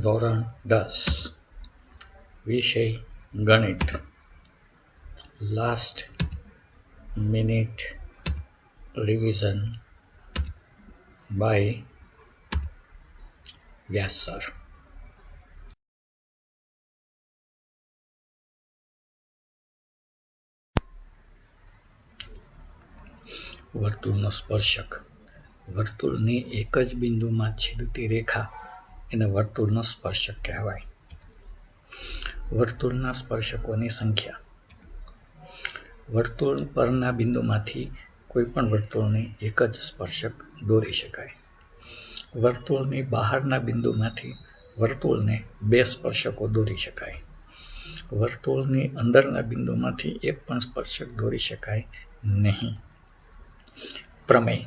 ધોરણ દસ. વિષય ગણિત. Last minute revision by Vyas sir વર્તુળનો સ્પર્શક. વર્તુળની એક જ બિંદુમાં છેદતી રેખા એને વર્તુળનો સ્પર્શક કહેવાય. વર્તુળના સ્પર્શકોની સંખ્યા. વર્તુળ પરના બિંદુમાંથી કોઈ પણ વર્તુળને એક જ સ્પર્શક દોરી શકાય. વર્તુળની બહારના બિંદુમાંથી વર્તુળને બે સ્પર્શકો દોરી શકાય. વર્તુળની અંદરના બિંદુમાંથી એક પણ સ્પર્શક દોરી શકાય નહીં. પ્રમેય.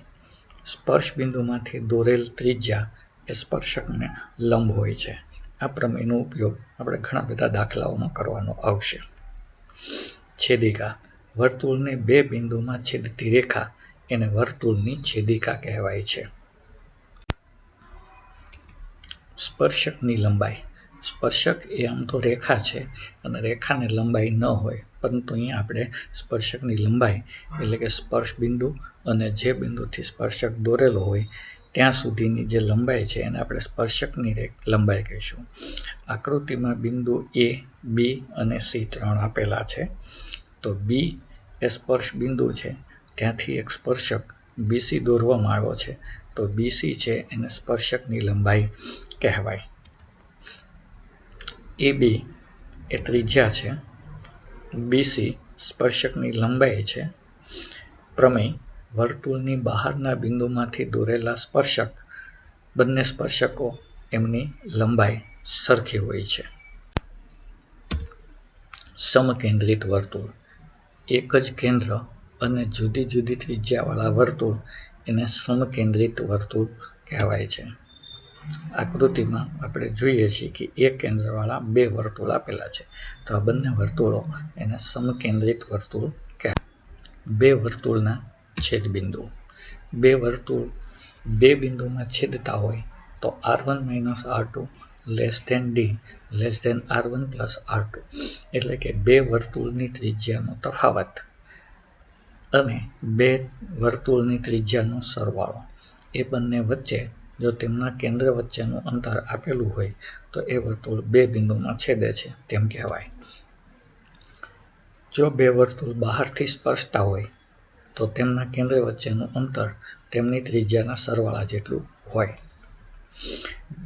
સ્પર્શ બિંદુમાંથી દોરેલ ત્રિજ્યા એ સ્પર્શકને લંબ હોય છે. આ પ્રમેયનો ઉપયોગ આપણે ઘણા બધા દાખલાઓમાં કરવાનો આવશે. છેદિકા, વર્તુળને બે બિંદુમાં છેદતી રેખા એને વર્તુળની છેદિકા કહેવાય છે. સ્પર્શકની લંબાઈ. સ્પર્શક એ આમ તો રેખા છે અને રેખાને લંબાઈ ન હોય, પરંતુ અહીંયા આપણે સ્પર્શકની લંબાઈ એટલે કે સ્પર્શ બિંદુ અને જે બિંદુથી સ્પર્શક દોરેલો હોય ત્યાં સુધીની જે લંબાઈ છે એને આપણે સ્પર્શકની લંબાઈ કહીશું. આકૃતિમાં બિંદુ એ બી અને સી ત્રણ આપેલા છે. તો બી એ સ્પર્શ બિંદુ છે. ત્યાંથી એક સ્પર્શક બીસી દોરવામાં આવ્યો છે. તો બીસી છે એને સ્પર્શકની લંબાઈ કહેવાય. એ બી એ ત્રિજ્યા છે. બીસી સ્પર્શકની લંબાઈ છે. પ્રમેય વર્તુળની બહારના બિંદુમાંથી દોરેલા સ્પર્શક, બંને સ્પર્શકો એમની લંબાઈ સરખી હોય છે. સમકેન્દ્રિત વર્તુળ, એક જ કેન્દ્ર અને જુદી જુદી ત્રિજ્યાવાળા વર્તુળ એને સમકેન્દ્રિત વર્તુળ કહેવાય છે. આકૃતિમાં આપણે જોઈએ છીએ કે એક કેન્દ્રવાળા બે વર્તુળ આપેલા છે. તો આ બંને વર્તુળો એને સમકેન્દ્રિત વર્તુળ કહેવાય. બે વર્તુળના છેદબિંદુ. બે વર્તુળ બે બિંદુમાં છેદતા હોય તો R one minus R two less than D less than R one plus R two એટલે કે બે વર્તુળની ત્રિજ્યાનો તફાવત. અને બે વર્તુળની ત્રિજ્યાનો સરવાળો. એ બંને વચ્ચે જો તેમના કેન્દ્ર વચ્ચેનું અંતર આપેલું હોય તો એ વર્તુળ બે બિંદુમાં છેદે છે તેમ કહેવાય. જો બે વર્તુળ બહારથી સ્પર્શતા હોય તો તેમના કેન્દ્ર વચ્ચેનું અંતર તેમની ત્રિજ્યાના સરવાળા જેટલું હોય.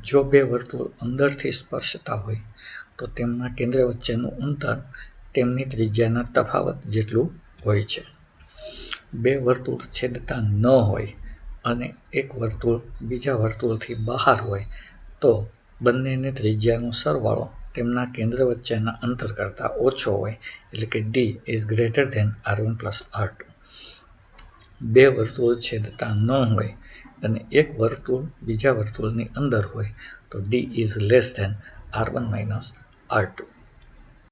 જો બે વર્તુળ અંદરથી સ્પર્શતા હોય, તો તેમના કેન્દ્ર વચ્ચેનું અંતર તેમની ત્રિજ્યાના તફાવત જેટલું હોય છે. બે વર્તુળ છેદતા ન હોય અને એક વર્તુળ બીજા વર્તુળથી બહાર હોય, તો બંનેની ત્રિજ્યાનો સરવાળો તેમના કેન્દ્ર વચ્ચેના અંતર કરતાં ઓછો હોય, એટલે કે D is greater than R one plus R two બે વર્તુળ છેદતા ન હોય અને એક વર્તુળ બીજા વર્તુળની અંદર હોય તો D is less than R one minus R two